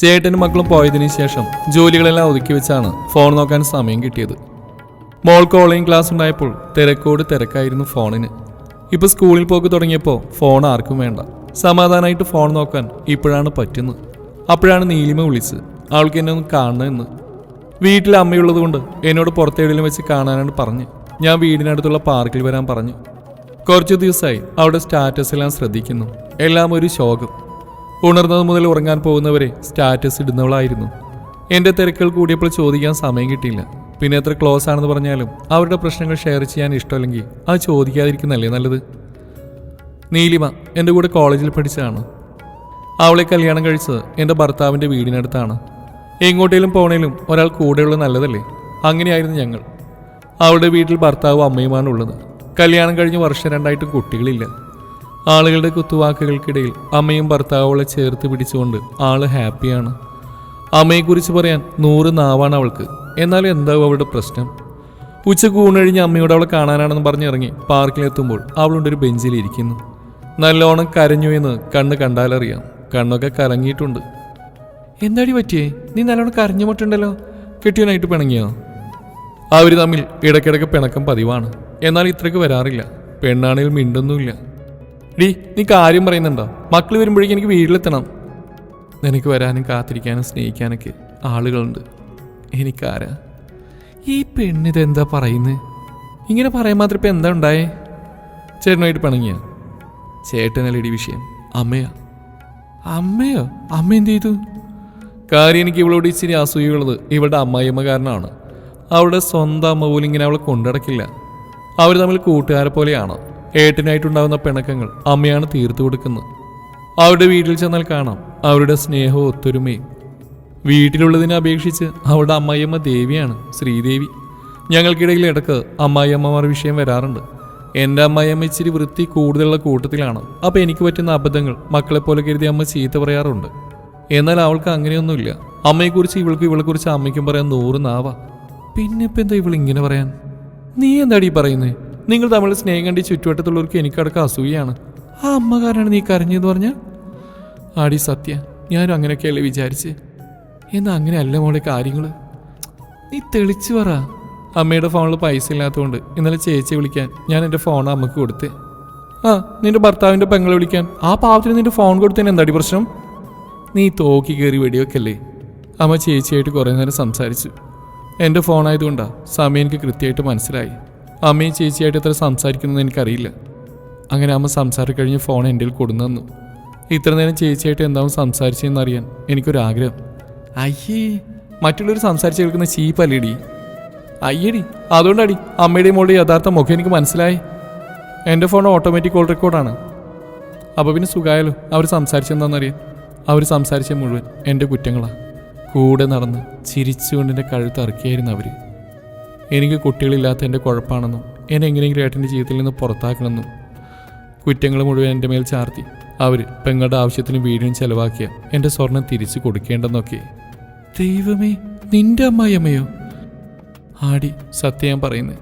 ചേട്ടനും മക്കളും പോയതിന് ശേഷം ജോലികളെല്ലാം ഒതുക്കി വെച്ചാണ് ഫോൺ നോക്കാൻ സമയം കിട്ടിയത്. മോൾക്ക് ഓൺലൈൻ ക്ലാസ് ഉണ്ടായപ്പോൾ തിരക്കോട് തിരക്കായിരുന്നു ഫോണിന്. ഇപ്പോൾ സ്കൂളിൽ പോക്ക് തുടങ്ങിയപ്പോൾ ഫോൺ ആർക്കും വേണ്ട. സമാധാനമായിട്ട് ഫോൺ നോക്കാൻ ഇപ്പോഴാണ് പറ്റുന്നത്. അപ്പോഴാണ് നീലിമ വിളിച്ച് അവൾക്ക് എന്നെ ഒന്ന് കാണണമെന്ന് വീട്ടിൽ അമ്മയുള്ളത് കൊണ്ട് എന്നോട് പുറത്തെവിടെയും വെച്ച് കാണാനാണ് പറഞ്ഞ്. ഞാൻ വീടിനടുത്തുള്ള പാർക്കിൽ വരാൻ പറഞ്ഞു. കുറച്ച് ദിവസമായി അവിടെ സ്റ്റാറ്റസ് എല്ലാം ശ്രദ്ധിക്കുന്നു. എല്ലാം ഒരു ശോകം. ഉണർന്നത് മുതൽ ഉറങ്ങാൻ പോകുന്നവരെ സ്റ്റാറ്റസ് ഇടുന്നവളായിരുന്നു. എന്റെ തിരക്കുകൾ കൂടിയപ്പോൾ ചോദിക്കാൻ സമയം കിട്ടിയില്ല. പിന്നെ എത്ര ക്ലോസ് ആണെന്ന് പറഞ്ഞാലും അവരുടെ പ്രശ്നങ്ങൾ ഷെയർ ചെയ്യാൻ ഇഷ്ടമല്ലെങ്കിൽ അത് ചോദിക്കാതിരിക്കുന്നല്ലേ നല്ലത്? നീലിമ എന്റെ കൂടെ കോളേജിൽ പഠിച്ചതാണ്. അവളെ കല്യാണം കഴിച്ചത് എന്റെ ഭർത്താവിന്റെ വീടിനടുത്താണ്. എങ്ങോട്ടേലും പോണേലും ഒരാൾ കൂടെയുള്ള നല്ലതല്ലേ? അങ്ങനെയായിരുന്നു ഞങ്ങൾ. അവളുടെ വീട്ടിൽ ഭർത്താവും അമ്മയുമാണ് ഉള്ളത്. കല്യാണം കഴിഞ്ഞ് വർഷം രണ്ടായിട്ടും കുട്ടികളില്ല. ആളുകളുടെ കുത്തുവാക്കുകൾക്കിടയിൽ അമ്മയും ഭർത്താവും അവളെ ചേർത്ത് പിടിച്ചുകൊണ്ട് ആൾ ഹാപ്പിയാണ്. അമ്മയെക്കുറിച്ച് പറയാൻ നൂറ് നാവാണ് അവൾക്ക്. എന്നാലും എന്താവും അവളുടെ പ്രശ്നം? ഉച്ചയ്ക്ക് ഊണഴിഞ്ഞ് അമ്മയോട് അവളെ കാണാനാണെന്ന് പറഞ്ഞിറങ്ങി പാർക്കിലെത്തുമ്പോൾ അവളുണ്ട് ഒരു ബെഞ്ചിലിരിക്കുന്നു. നല്ലോണം കരഞ്ഞു എന്ന് കണ്ണ് കണ്ടാലറിയാം. കണ്ണൊക്കെ കലങ്ങിയിട്ടുണ്ട്. എന്താടി പറ്റിയേ? നീ നല്ലോണം കരഞ്ഞു മുട്ടുണ്ടല്ലോ കെട്ടിയനായിട്ട് പിണങ്ങിയോ? അവർ തമ്മിൽ ഇടയ്ക്കിടയ്ക്ക് പിണക്കം പതിവാണ്. എന്നാൽ ഇത്രയ്ക്ക് വരാറില്ല. പെണ്ണാണെങ്കിൽ മിണ്ടൊന്നുമില്ല. ഡീ നീ കാര്യം പറയുന്നുണ്ടോ? മക്കൾ വരുമ്പോഴേക്കും എനിക്ക് വീട്ടിലെത്തണം. നിനക്ക് വരാനും കാത്തിരിക്കാനും സ്നേഹിക്കാനൊക്കെ ആളുകളുണ്ട്. എനിക്കാരാ? ഈ പെണ്ണിതെന്താ പറയുന്നത് ഇങ്ങനെ പറയാൻ മാത്രം ഇപ്പം എന്താ ഉണ്ടായേ? ചേട്ടനായിട്ട് പിണങ്ങിയ? ചേട്ടനല്ലടി വിഷയം. അമ്മയാ. അമ്മയോ? അമ്മ എന്ത് ചെയ്തു? കാര്യം എനിക്ക് ഇവളോട് ഇച്ചിരി അസൂയുള്ളത് ഇവളുടെ അമ്മായിയമ്മ കാരണമാണ് അവളുടെ സ്വന്തം അമ്മ പോലും ഇങ്ങനെ അവളെ കൊണ്ടടക്കില്ല. അവർ തമ്മിൽ കൂട്ടുകാരെ പോലെയാണ്? ഏട്ടനായിട്ടുണ്ടാകുന്ന പിണക്കങ്ങൾ അമ്മയാണ് തീർത്തു കൊടുക്കുന്നത്. അവരുടെ വീട്ടിൽ ചെന്നാൽ കാണാം അവരുടെ സ്നേഹവും ഒത്തൊരുമയും. വീട്ടിലുള്ളതിനെ അപേക്ഷിച്ച് അവളുടെ അമ്മായിയമ്മ ദേവിയാണ് ശ്രീദേവി. ഞങ്ങൾക്കിടയിൽ ഇടയ്ക്ക് അമ്മായിയമ്മമാർ വിഷയം വരാറുണ്ട്. എന്റെ അമ്മായിയമ്മ ഇച്ചിരി വൃത്തി കൂടുതലുള്ള കൂട്ടത്തിലാണ്. അപ്പോൾ എനിക്ക് പറ്റുന്ന അബദ്ധങ്ങൾ മക്കളെപ്പോലെ കരുതി അമ്മ ചീത്ത പറയാറുണ്ട്. എന്നാൽ അവൾക്ക് അങ്ങനെയൊന്നുമില്ല. അമ്മയെക്കുറിച്ച് ഇവൾക്ക് ഇവളെക്കുറിച്ച് അമ്മയ്ക്കും പറയാൻ നൂറ് നാവാ. പിന്നെ ഇപ്പം എന്താ ഇവൾ ഇങ്ങനെ പറയാൻ? നീ എന്താടി പറയുന്നേ? നിങ്ങൾ തമ്മിൽ സ്നേഹം കണ്ടി ചുറ്റുവട്ടത്തുള്ളവർക്ക് എനിക്കടക്കം അസൂയാണ് ആ അമ്മ കാരാണ് നീ കരഞ്ഞെന്ന് പറഞ്ഞ? ആടി സത്യ ഞാനും അങ്ങനെയൊക്കെയല്ലേ വിചാരിച്ച്. എന്നാ അങ്ങനെയല്ല മോളെ കാര്യങ്ങൾ നീ തെളിച്ചു പറ. അമ്മയുടെ ഫോണിൽ പൈസ ഇല്ലാത്തതുകൊണ്ട് ഇന്നലെ ചേച്ചി വിളിക്കാൻ ഞാൻ എന്റെ ഫോൺ അമ്മയ്ക്ക് കൊടുത്ത്. ആ നിന്റെ ഭർത്താവിന്റെ പെങ്ങളെ വിളിക്കാൻ ആ പാവത്തിന് നിന്റെ ഫോൺ കൊടുത്തതിന് എന്താടി പ്രശ്നം? നീ തോക്കി കയറി വെടിവെക്കല്ലേ? അമ്മ ചേച്ചിയായിട്ട് കുറേ നേരം സംസാരിച്ചു. എന്റെ ഫോണായതുകൊണ്ടാണ് സമയം എനിക്ക് കൃത്യമായിട്ട് മനസ്സിലായി. അമ്മയും ചേച്ചിയായിട്ട് ഇത്ര സംസാരിക്കുന്നത് എനിക്കറിയില്ല. അങ്ങനെ അമ്മ സംസാരം കഴിഞ്ഞ് ഫോൺ എന്റെ കൊടുന്നു തന്നു. ഇത്ര നേരം ചേച്ചിയായിട്ട് എന്താവും സംസാരിച്ചതെന്നറിയാൻ എനിക്കൊരാഗ്രഹം. അയ്യേ മറ്റുള്ളവർ സംസാരിച്ച് കേൾക്കുന്ന ചീപ്പല്ലേടി? അയ്യടി അതുകൊണ്ടാടി അമ്മയുടെയും മോളുടെ യഥാർത്ഥ മുഖം എനിക്ക് മനസ്സിലായി. എന്റെ ഫോൺ ഓട്ടോമാറ്റിക് കോൾ റെക്കോർഡാണ്. അപ്പോൾ പിന്നെ സുഖമായാലോ അവർ സംസാരിച്ചെന്താണെന്നറിയാൻ അവർ സംസാരിച്ച മുഴുവൻ എന്റെ കുറ്റങ്ങളാണ് കൂടെ നടന്ന് ചിരിച്ചുകൊണ്ട് എന്റെ കഴുത്ത് ഇറക്കിയായിരുന്നു അവർ. എനിക്ക് കുട്ടികളില്ലാത്ത എന്റെ കുഴപ്പമാണെന്നും എന്നെ എങ്ങനെയെങ്കിലും ഏട്ടന്റെ ജീവിതത്തിൽ നിന്ന് പുറത്താക്കണമെന്നും കുറ്റങ്ങൾ മുഴുവൻ എന്റെ മേൽ ചാർത്തി അവർ പെങ്ങളുടെ ആവശ്യത്തിന് വീടിനും ചെലവാക്കിയ എന്റെ സ്വർണം തിരിച്ചു കൊടുക്കേണ്ടെന്നൊക്കെ. ദൈവമേ നിന്റെ അമ്മായിയമ്മയോ ആടി സത്യം ഞാൻ പറയുന്നത്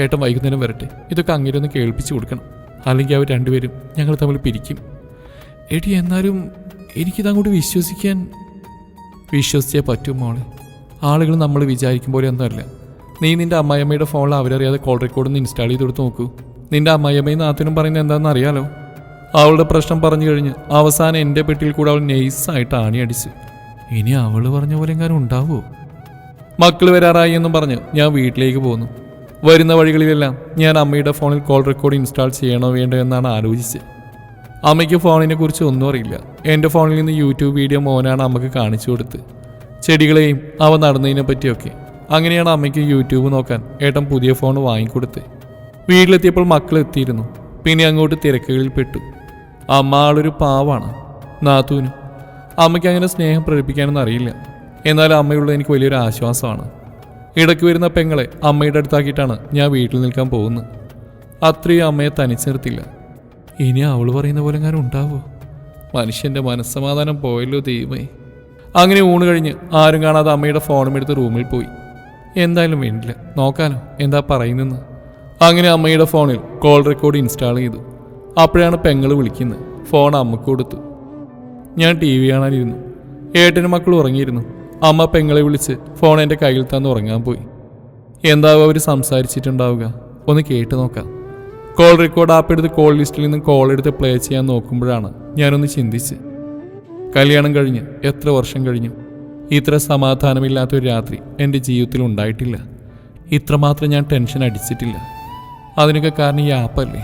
ഏട്ടൻ വൈകുന്നേരം വരട്ടെ. ഇതൊക്കെ അങ്ങനെ ഒന്ന് കേൾപ്പിച്ചു കൊടുക്കണം. അല്ലെങ്കിൽ അവർ രണ്ടുപേരും ഞങ്ങൾ തമ്മിൽ പിരിക്കും. എടി എന്നാലും എനിക്കിതങ്ങോട്ട് വിശ്വസിക്കാൻ വിശ്വസിച്ചേ പറ്റും മോളെ. ആളുകൾ നമ്മൾ വിചാരിക്കും പോലെ ഒന്നുമല്ല. നീ നിന്റെ അമ്മായിയമ്മയുടെ ഫോണിൽ അവരറിയാതെ കോൾ റെക്കോർഡ് ഒന്ന് ഇൻസ്റ്റാൾ ചെയ്ത് കൊടുത്ത് നോക്കൂ. നിന്റെ അമ്മായിയമ്മയും നാത്തിനും പറയുന്നത് എന്താണെന്ന് അറിയാലോ? അവളുടെ പ്രശ്നം പറഞ്ഞു കഴിഞ്ഞ് അവസാനം എന്റെ പെട്ടിയിൽ കൂടെ അവൾ നെയ്സായിട്ട് ആണിയടിച്ച് ഇനി അവൾ പറഞ്ഞ പോലെ എങ്ങാനും ഉണ്ടാവുമോ മക്കൾ വരാറായി എന്നും പറഞ്ഞ് ഞാൻ വീട്ടിലേക്ക് പോന്നു. വരുന്ന വഴികളിലെല്ലാം ഞാൻ അമ്മയുടെ ഫോണിൽ കോൾ റെക്കോർഡ് ഇൻസ്റ്റാൾ ചെയ്യണോ വേണ്ടോ എന്നാണ് ആലോചിച്ചത്. അമ്മയ്ക്ക് ഫോണിനെ കുറിച്ച് ഒന്നും അറിയില്ല. എന്റെ ഫോണിൽ നിന്ന് യൂട്യൂബ് വീഡിയോ മോനാണ് അമ്മയ്ക്ക് കാണിച്ചു കൊടുത്ത്. ചെടികളെയും അവ നടന്നതിനെ പറ്റിയൊക്കെ. അങ്ങനെയാണ് അമ്മയ്ക്ക് യൂട്യൂബ് നോക്കാൻ ഏട്ടൻ പുതിയ ഫോൺ വാങ്ങിക്കൊടുത്ത്. വീട്ടിലെത്തിയപ്പോൾ മക്കൾ എത്തിയിരുന്നു. പിന്നെ അങ്ങോട്ട് തിരക്കുകളിൽ പെട്ടു. അമ്മ ആളൊരു പാവാണ് നാത്തൂന്. അമ്മയ്ക്ക് അങ്ങനെ സ്നേഹം പ്രകടിപ്പിക്കാനൊന്നും അറിയില്ല. എന്നാൽ അമ്മയുള്ളത് എനിക്ക് വലിയൊരു ആശ്വാസമാണ്. ഇടയ്ക്ക് വരുന്ന പെങ്ങളെ അമ്മയുടെ അടുത്താക്കിയിട്ടാണ് ഞാൻ വീട്ടിൽ നിൽക്കാൻ പോകുന്നത്. അത്രയും അമ്മയെ തനിച്ചു നിർത്തില്ല ഇനി അവൾ പറയുന്ന പോലെ ഞാൻ ഉണ്ടാവോ? മനുഷ്യന്റെ മനസ്സമാധാനം പോയല്ലോ ദൈവമേ. അങ്ങനെ ഊണ് കഴിഞ്ഞ് ആരും കാണാതെ അമ്മയുടെ ഫോണും എടുത്ത് റൂമിൽ പോയി. എന്തായാലും വേണ്ടില്ല നോക്കാനോ എന്താ പറയുന്നെന്ന് അങ്ങനെ അമ്മയുടെ ഫോണിൽ കോൾ റെക്കോർഡ് ഇൻസ്റ്റാൾ ചെയ്തു. അപ്പോഴാണ് പെങ്ങൾ വിളിക്കുന്നത്. ഫോൺ അമ്മയ്ക്ക് കൊടുത്തു. ഞാൻ ടി വി കാണാനിരുന്നു. ഏട്ടനും മക്കൾ ഉറങ്ങിയിരുന്നു. അമ്മ പെങ്ങളെ വിളിച്ച് ഫോൺ എന്റെ കയ്യിൽ തന്ന് ഉറങ്ങാൻ പോയി. എന്താവും അവർ സംസാരിച്ചിട്ടുണ്ടാവുക. ഒന്ന് കേട്ട് നോക്കാം. കോൾ റെക്കോർഡ് ആപ്പ് എടുത്ത് കോൾ ലിസ്റ്റിൽ നിന്ന് കോൾ എടുത്ത് പ്ലേ ചെയ്യാൻ നോക്കുമ്പോഴാണ് ഞാനൊന്ന് ചിന്തിച്ച്. കല്യാണം കഴിഞ്ഞ് എത്ര വർഷം കഴിഞ്ഞു? ഇത്ര സമാധാനമില്ലാത്തൊരു രാത്രി എന്റെ ജീവിതത്തിൽ ഉണ്ടായിട്ടില്ല. ഇത്രമാത്രം ഞാൻ ടെൻഷൻ അടിച്ചിട്ടില്ല. അതിനൊക്കെ കാരണം ഈ ആപ്പല്ലേ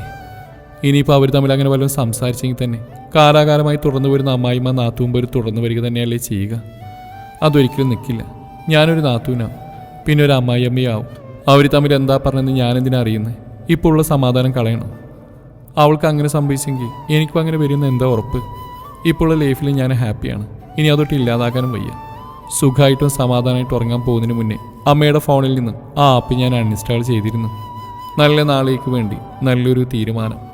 ഇനിയിപ്പോൾ അവർ തമ്മിൽ അങ്ങനെ വല്ലതും സംസാരിച്ചെങ്കിൽ തന്നെ കാലാകാലമായി തുടർന്നു വരുന്ന അമ്മായിമ്മ നാത്തുമ്പ് ഒരു തുടർന്നു വരിക തന്നെയല്ലേ ചെയ്യുക? അതൊരിക്കലും നിൽക്കില്ല ഞാനൊരു നാത്തൂനാവും പിന്നെ ഒരു അമ്മായിയമ്മയാവും. അവർ തമ്മിൽ എന്താ പറഞ്ഞതെന്ന് ഞാനെന്തിനാ അറിയുന്നത് ഇപ്പോൾ ഉള്ള സമാധാനം കളയണം? അവൾക്ക് അങ്ങനെ സംഭവിച്ചെങ്കിൽ എനിക്കും അങ്ങനെ വരുന്ന എന്താ ഉറപ്പ്? ഇപ്പോൾ ഉള്ള ലൈഫിൽ ഞാൻ ഹാപ്പിയാണ് ഇനി അതൊട്ട് ഇല്ലാതാക്കാനും വയ്യ. സുഖമായിട്ടും സമാധാനമായിട്ടും ഉറങ്ങാൻ പോകുന്നതിന് മുന്നേ അമ്മയുടെ ഫോണിൽ നിന്ന് ആ ആപ്പ് ഞാൻ അൺഇൻസ്റ്റാൾ ചെയ്തിരുന്നു. നല്ല നാളേക്ക് വേണ്ടി നല്ലൊരു തീരുമാനം.